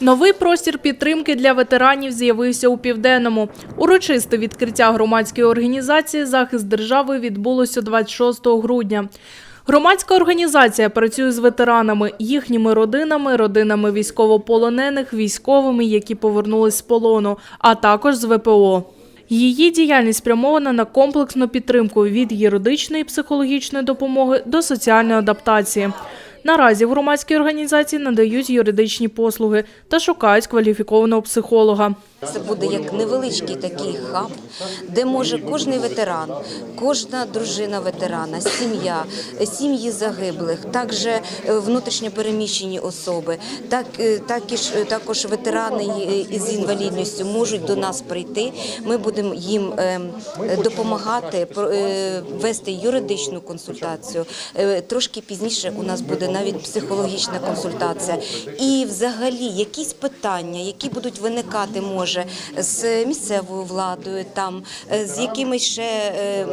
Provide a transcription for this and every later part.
Новий простір підтримки для ветеранів з'явився у південному. Урочисте відкриття громадської організації Захист держави відбулося 26 грудня. Громадська організація працює з ветеранами, їхніми родинами, родинами військовополонених, військовими, які повернулись з полону, а також з ВПО. Її діяльність спрямована на комплексну підтримку від юридичної і психологічної допомоги до соціальної адаптації. Наразі в громадській організації надають юридичні послуги та шукають кваліфікованого психолога. Це буде як невеличкий такий хаб, де може кожний ветеран, кожна дружина ветерана, сім'я, сім'ї загиблих, також е, внутрішньо переміщені особи, так, е, так і ж- також ветерани е, із інвалідністю можуть до нас прийти. Ми будемо їм е, допомагати е, вести юридичну консультацію. Е, Трошки пізніше у нас буде навіть психологічна консультація. І взагалі якісь питання, які будуть виникати, може з місцевою владою, там е, з якимись ще е,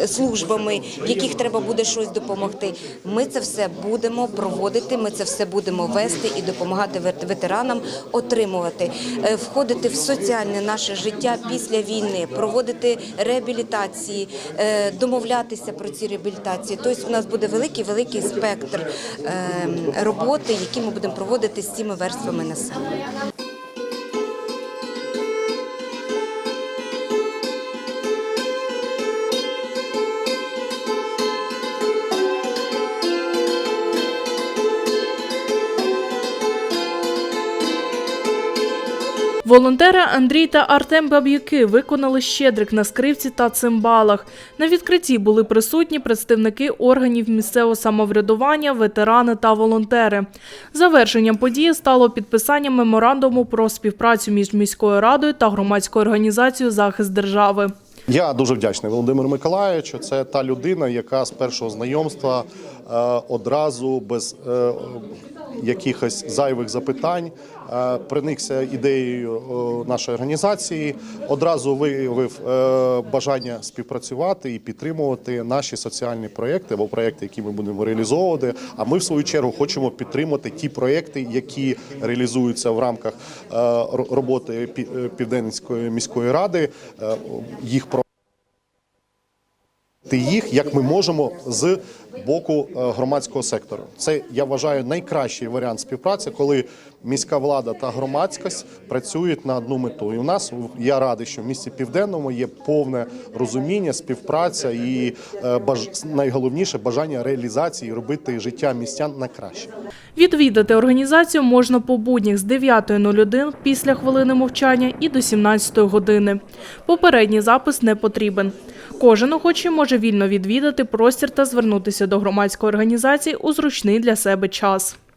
е, службами, в яких треба буде щось допомогти. Ми це все будемо проводити. Ми це все будемо вести і допомагати вет- ветеранам отримувати, е, входити в соціальне наше життя після війни, проводити реабілітації, е, домовлятися про ці реабілітації. Тобто у нас буде великий великий спектр е, роботи, які ми будемо проводити з цими верствами населення. Волонтери Андрій та Артем Баб'юки виконали щедрик на скрипці та цимбалах. На відкритті були присутні представники органів місцевого самоврядування, ветерани та волонтери. Завершенням події стало підписання меморандуму про співпрацю між міською радою та громадською організацією Захист держави. Я дуже вдячний Володимиру Миколаївичу. Це та людина, яка з першого знайомства е, одразу без е, якихось зайвих запитань е, проникся ідеєю е, нашої організації, одразу виявив е, бажання співпрацювати і підтримувати наші соціальні проекти або проекти, які ми будемо реалізовувати. А ми в свою чергу хочемо підтримати ті проекти, які реалізуються в рамках роботи Пі- Південницької міської ради. Їх про їх як ми можемо з боку е, громадського сектору. Це я вважаю найкращий варіант співпраці, коли міська влада та громадськість працюють на одну мету. І у нас я радий, що в місті південному є повне розуміння, співпраця і е, баж... найголовніше бажання реалізації робити життя містян на краще. Відвідати організацію можна по буднях з 9.01 після хвилини мовчання і до 17 години. Попередній запис не потрібен. Кожен охочий може вільно відвідати простір та звернутися до громадської організації у зручний для себе час.